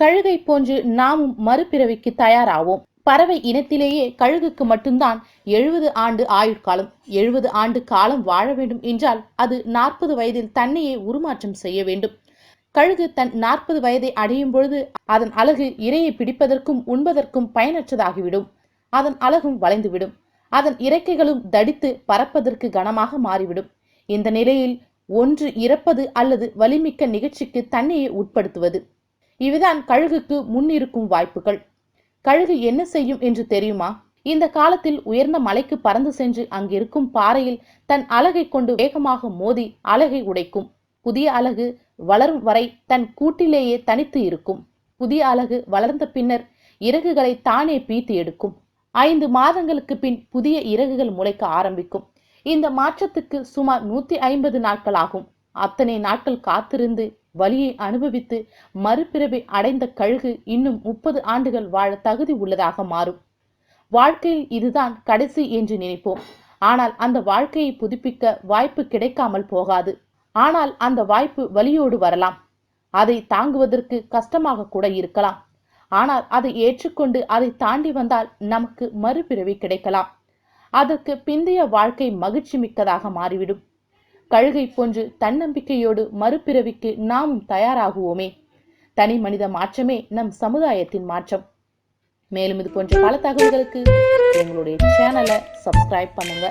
கழுகை போன்று நாமும் மறுபிறவிக்கு தயாராவோம். பறவை இனத்திலேயே கழுகுக்கு மட்டும்தான் எழுபது ஆண்டு ஆயுட்காலம் எழுபது ஆண்டு காலம் வாழ வேண்டும் என்றால் அது நாற்பது வயதில் தன்னையே உருமாற்றம் செய்ய வேண்டும். கழுகு தன் நாற்பது வயதை அடையும் பொழுது அதன் அழகு இரையை பிடிப்பதற்கும் உண்பதற்கும் பயனற்றதாகிவிடும். அதன் அழகும் வளைந்துவிடும். அதன் இறக்கைகளும் தடித்து பறப்பதற்கு கனமாக மாறிவிடும். இந்த நிலையில் ஒன்று இறப்பது அல்லது வலிமிக்க நிகழ்ச்சிக்கு தன்னையே உட்படுத்துவது. இவைதான் கழுகுக்கு முன்னிருக்கும் வாய்ப்புகள். கழுகு என்ன செய்யும் என்று தெரியுமா? இந்த காலத்தில் உயர்ந்த மலைக்கு பறந்து சென்று அங்கிருக்கும் பாறையில் தன் அலகை கொண்டு வேகமாக மோதி அலகை உடைக்கும். புதிய அலகு வளரும் வரை தன் கூட்டிலேயே தனித்து இருக்கும். புதிய அலகு வளர்ந்த பின்னர் இறகுகளை தானே பீத்து எடுக்கும். ஐந்து மாதங்களுக்கு பின் புதிய இறகுகள் முளைக்க ஆரம்பிக்கும். இந்த மாற்றத்துக்கு சுமார் நூத்தி ஐம்பது நாட்கள் ஆகும். அத்தனை நாட்கள் காத்திருந்து வலியை அனுபவித்து மறுபிறவி அடைந்த கழுகு இன்னும் முப்பது ஆண்டுகள் வாழ தகுதி உள்ளதாக மாறும். வாழ்க்கையில் இதுதான் கடைசி என்று நினைப்போம். ஆனால் அந்த வாழ்க்கையை புதுப்பிக்க வாய்ப்பு கிடைக்காமல் போகாது. ஆனால் அந்த வாய்ப்பு வலியோடு வரலாம். அதை தாங்குவதற்கு கஷ்டமாக கூட இருக்கலாம். ஆனால் அதை ஏற்றுக்கொண்டு அதை தாண்டி வந்தால் நமக்கு மறுபிறவி கிடைக்கலாம். அதற்கு பிந்தைய வாழ்க்கை மகிழ்ச்சி மிக்கதாக மாறிவிடும். கழுகை போன்று தன்னம்பிக்கையோடு மறுபிறவிக்கு நாமும் தயாராகுவோமே. தனி மனித மாற்றமே நம் சமுதாயத்தின் மாற்றம். மேலும் இது போன்ற பல தகவல்களுக்கு எங்களுடைய சேனலை சப்ஸ்கிரைப் பண்ணுங்க.